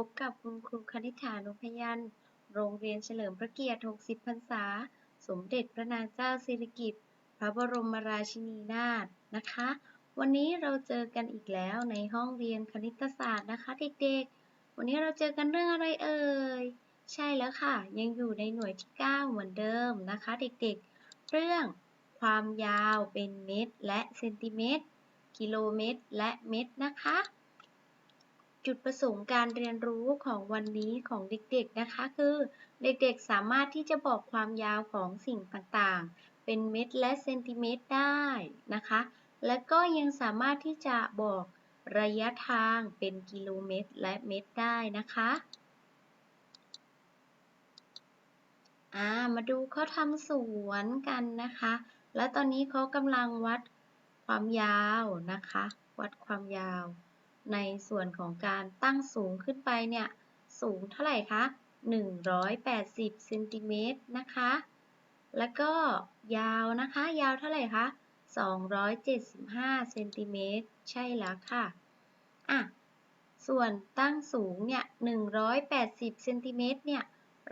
พบกับคุณครูคณิษฐานุพยัญชนโรงเรียนเฉลิมพระเกียรติ 60 พรรษา สมเด็จพระนางเจ้าสิริกิติ์ พระบรมราชินีนาถ นะคะ วันนี้เราเจอกันอีกแล้วในห้องเรียนคณิตศาสตร์นะคะเด็กๆ วันนี้เราเจอกันเรื่องอะไรเอ่ย ใช่แล้วค่ะ ยังอยู่ในหน่วยที่ 9 เหมือนเดิมนะคะเด็กๆ เรื่องความยาวเป็นเมตรและเซนติเมตร กิโลเมตรและเมตรนะคะ จุดประสงค์การเรียนรู้ของวันนี้ของเด็กๆนะคะ คือ เด็กๆสามารถที่จะบอกความยาวของสิ่งต่างๆ เป็นเมตรและเซนติเมตรได้นะคะ และก็ยังสามารถที่จะบอกระยะทางเป็นกิโลเมตรและเมตรได้นะคะามาดูเขาทำสวนกันนะคะ และตอนนี้เขากำลังวัดความยาวนะคะ วัดความยาว ในส่วนของการตั้งสูงขึ้นไปเนี่ย สูงเท่าไหร่คะ 180เซนติเมตรนะคะ แล้วก็ยาวนะคะ ยาวเท่าไหร่คะ 275เซนติเมตร ใช่แล้วค่ะ อะ ส่วนตั้งสูงเนี่ย 180เซนติเมตรเนี่ย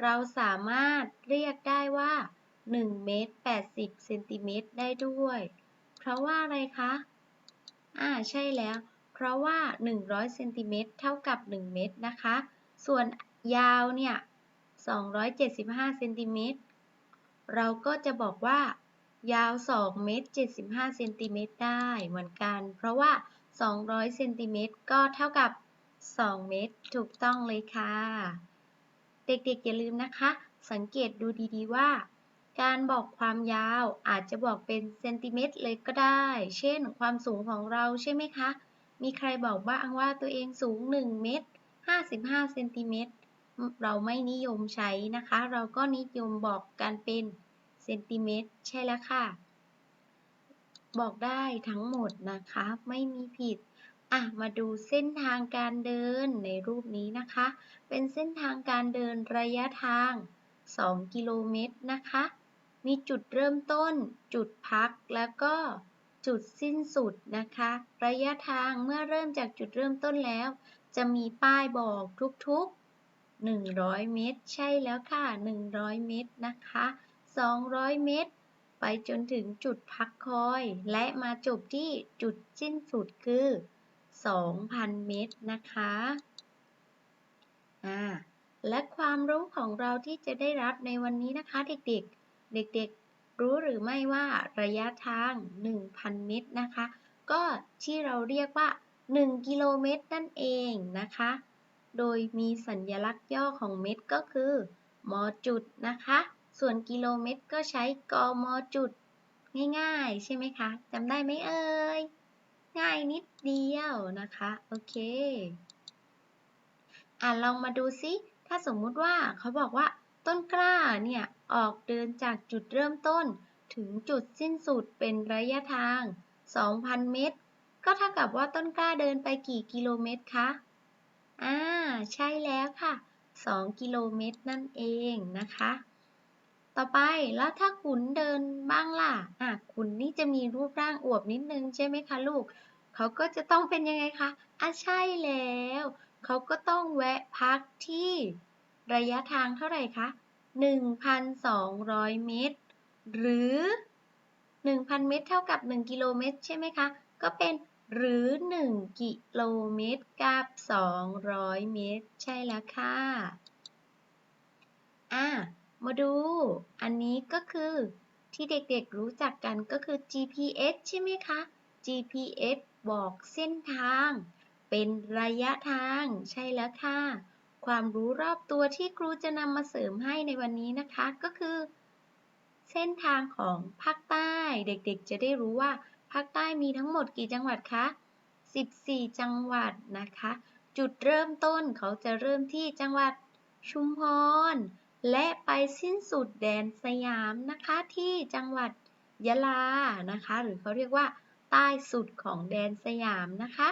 เราสามารถเรียกได้ว่า1เมตร80เซนติเมตรได้ด้วย เพราะว่าอะไรคะ อ่า ใช่แล้ว เพราะว่า 100เซนติเมตรเท่ากับ 1 เมตรนะคะ ส่วนยาวเนี่ย 275เซนติเมตรเราก็จะบอกว่ายาว 2 เมตร 75 เซนติเมตรได้เหมือนกัน เพราะว่า 200 เซนติเมตรก็เท่ากับ 2 เมตร ถูกต้องเลยค่ะ เด็กๆ อย่าลืมนะคะ สังเกตดูดีๆว่า การบอกความยาวอาจจะบอกเป็นเซนติเมตรเลยก็ได้ เช่น ความสูงของเราใช่ไหมคะ มีใครบอกบ้างว่าตัวเองสูง 1 เมตร 55เซนติเมตร เราไม่นิยมใช้นะคะ เราก็นิยมบอกกันเป็นเซนติเมตร ใช่แล้วค่ะ บอกได้ทั้งหมดนะคะ ไม่มีผิดอะมาดูเส้นทางการเดินในรูปนี้นะคะ เป็นเส้นทางการเดินระยะทาง 2 กิโลเมตรนะคะ มีจุดเริ่มต้น จุดพัก แล้วก็ จุดสิ้นสุดนะคะ ระยะทางเมื่อเริ่มจากจุดเริ่มต้นแล้ว จะมีป้ายบอกทุกๆ 100 เมตร ใช่แล้วค่ะ 100 เมตรนะคะ 200 เมตร ไปจนถึงจุดพักคอย และมาจบที่จุดสิ้นสุดคือ 2,000 เมตรนะคะอ่าและความรู้ของเราที่จะได้รับในวันนี้นะคะ เด็กๆ เด็กๆ รู้หรือไม่ว่าระยะทาง 1,000 เมตรนะคะ ก็ที่เราเรียกว่า 1 กิโลเมตรนั่นเองนะคะ โดยมีสัญลักษณ์ย่อของเมตรก็คือ มจุดนะคะ ส่วนกิโลเมตรก็ใช้กมจุด ง่ายๆ ใช่ไหมคะจำได้ไหมเอ่ย ง่ายนิดเดียวนะคะ โอเค อะลองมาดูซิ ถ้าสมมุติว่าเขาบอกว่า ต้นกล้าเนี่ยออกเดินจากจุดเริ่มต้น ถึงจุดสิ้นสุดเป็นระยะทาง 2,000 เมตร ก็เท่ากับว่าต้นกล้าเดินไปกี่กิโลเมตรคะอ่าใช่แล้วค่ะ 2 กิโลเมตรนั่นเองนะคะ ต่อไปแล้วถ้าขุนเดินบ้างล่ะอะขุนนี่จะมีรูปร่างอวบนิดนึงใช่ไหมคะลูก เขาก็จะต้องเป็นยังไงคะอะใช่แล้ว เขาก็ต้องแวะพักที่ ระยะทางเท่าไหร่คะ 1,200 เมตร หรือ 1,000 เมตร เท่ากับ 1 กิโลเมตร ใช่ไหมคะ ก็เป็นหรือ 1 กิโลเมตรกับ 200 เมตร ใช่แล้วค่ะ อะ มาดู อันนี้ก็คือที่เด็กๆรู้จักกันก็คือ GPS ใช่ไหมคะ GPS บอกเส้นทาง เป็นระยะทาง ใช่แล้วค่ะ ความรู้รอบตัวที่ครูจะนำมาเสริมให้ในวันนี้นะคะก็คือ เส้นทางของภาคใต้ เด็กๆ จะได้รู้ว่าภาคใต้มีทั้งหมดกี่จังหวัดคะ 14 จังหวัดนะคะ จุดเริ่มต้นเขาจะเริ่มที่จังหวัดชุมพร และไปสิ้นสุดแดนสยามนะคะที่จังหวัดยะลานะคะ หรือเขาเรียกว่า ใต้สุดของแดนสยามนะคะ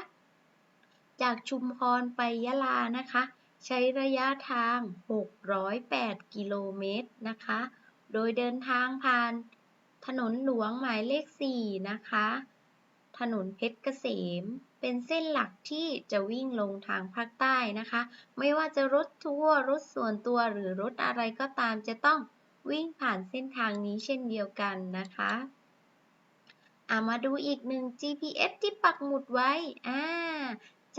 จากชุมพรไปยะลานะคะ ใช้ระยะทาง 608 กิโลเมตรนะคะ โดยเดินทางผ่านถนนหลวงหมายเลข 4 นะคะ ถนนเพชรเกษม เป็นเส้นหลักที่จะวิ่งลงทางภาคใต้นะคะ ไม่ว่าจะรถทัวร์รถส่วนตัวหรือรถอะไรก็ตามจะต้องวิ่งผ่านเส้นทางนี้เช่นเดียวกันนะคะอามาดูอีกหนึ่ง GPS ที่ปักหมุดไว้อ่า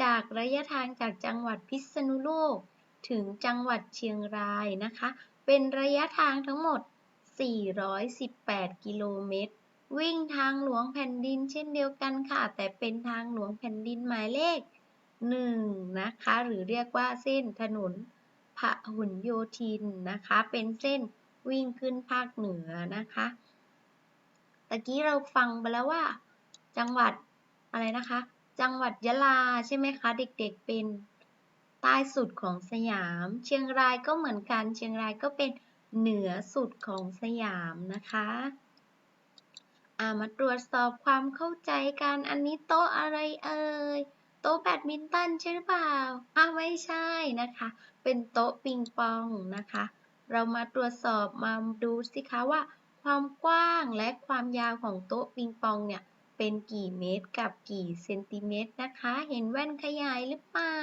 จากระยะทางจากจังหวัดพิษณุโลก ถึงจังหวัดเชียงรายนะคะ เป็นระยะทางทั้งหมด 418 กิโลเมตร วิ่งทางหลวงแผ่นดินเช่นเดียวกันค่ะ แต่เป็นทางหลวงแผ่นดินหมายเลข 1 นะคะ หรือเรียกว่าเส้นถนนพหลโยธินนะคะ เป็นเส้นวิ่งขึ้นภาคเหนือนะคะ ตะกี้เราฟังไปแล้วว่า จังหวัดอะไรนะคะ จังหวัดยะลาใช่ไหมคะ เด็กๆเป็นใต้สุดของสยาม เชียงรายก็เหมือนกัน เชียงรายก็เป็นเหนือสุดของสยามนะคะามาตรวจสอบความเข้าใจกัน อันนี้โต๊ะอะไรเอ่ย โต๊ะแบดมินตันใช่หรือเปล่าอาไม่ใช่นะคะ เป็นโต๊ะปิงปองนะคะ เรามาตรวจสอบมาดูสิคะว่า ความกว้างและความยาวของโต๊ะปิงปองเนี่ย เป็นกี่เมตรกับกี่เซนติเมตรนะคะ เห็นแว่นขยายหรือเปล่า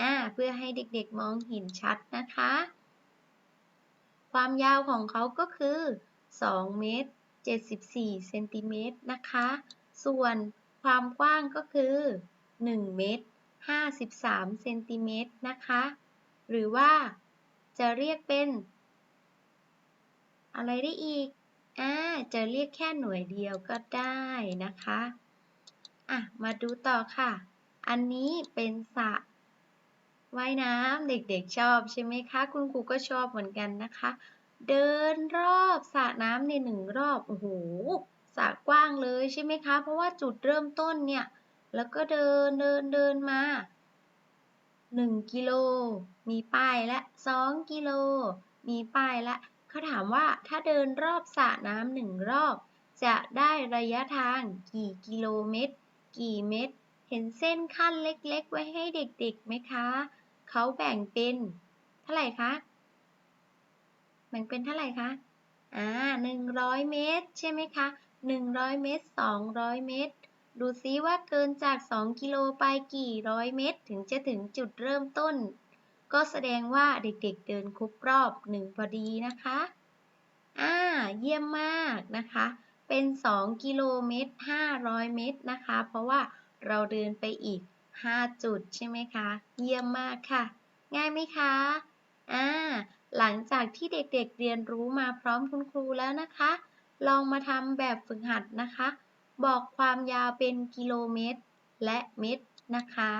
อ่าเพื่อให้เด็กๆมองเห็นชัดนะคะ ความยาวของเขาก็คือ 2 เมตร 74 เซนติเมตรนะคะ ส่วนความกว้างก็คือ 1 เมตร 53 เซนติเมตรนะคะ หรือว่าจะเรียกเป็น อะไรได้อีก อ่าจะเรียกแค่หน่วยเดียวก็ได้นะคะอะมาดูต่อค่ะ อันนี้เป็นสระว่ายน้ำเด็กๆชอบใช่ไหมคะ คุณครูก็ชอบเหมือนกันนะคะ เดินรอบสระน้ำในหนึ่งรอบโอ้โหสระกว้างเลยใช่ไหมคะ เพราะว่าจุดเริ่มต้นเนี่ย แล้วก็เดินเดินเดินมา 1 กิโล มีป้ายและ 2 กิโล มีป้ายและ เขาถามว่าถ้าเดินรอบสระน้ำหนึ่งรอบ จะได้ระยะทางกี่กิโลเมตร กี่เมตร เห็นเส้นขั้นเล็กๆ ไว้ให้เด็กๆไหมคะ เขาแบ่งเป็นเท่าไหร่คะ แบ่งเป็นเท่าไหร่คะ อ่าหนึ่งร้อยเมตร ใช่ไหมคะหนึ่งร้อยเมตรสองร้อยเมตร ดูซิว่าเกินจากสองกิโลไปกี่ร้อยเมตร ถึงจะถึงจุดเริ่มต้น ก็แสดงว่าเด็กๆเดินครบรอบหนึ่งพอดีนะคะ อ่า เยี่ยมมากนะคะ เป็น 2 กิโลเมตร 500 เมตรนะคะ เพราะว่าเราเดินไปอีก 5 จุดใช่ไหมคะ เยี่ยมมากค่ะ ง่ายไหมคะ อ่า หลังจากที่เด็กๆเเรียนรู้มาพร้อมคุณครูแล้วนะคะ ลองมาทำแบบฝึกหัดนะคะ บอกความยาวเป็นกิโลเมตร และเมตรนะคะ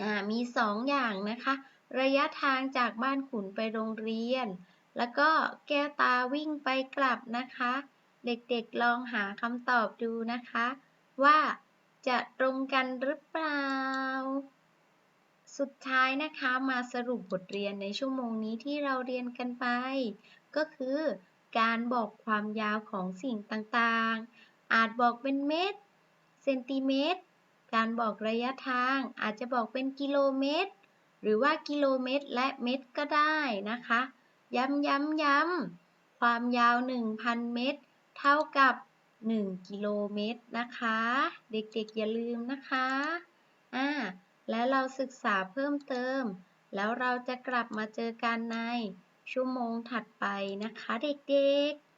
อ่ามี2อย่างนะคะ ระยะทางจากบ้านขุนไปโรงเรียน แล้วก็แก้วตาวิ่งไปกลับนะคะ เด็กๆลองหาคำตอบดูนะคะ ว่าจะตรงกันหรือเปล่า สุดท้ายนะคะมาสรุปบทเรียนในชั่วโมงนี้ที่เราเรียนกันไป ก็คือการบอกความยาวของสิ่งต่างๆ อาจบอกเป็นเมตร เซนติเมตร การบอกระยะทางอาจจะบอกเป็นกิโลเมตร หรือว่ากิโลเมตรและเมตรก็ได้นะคะ ย้ำย้ำย้ำความยาว 1,000 เมตร เท่ากับ 1 กิโลเมตรนะคะ เด็กๆอย่าลืมนะคะอ่าและเราศึกษาเพิ่มเติม แล้วเราจะกลับมาเจอกันในชั่วโมงถัดไปนะคะเด็กๆ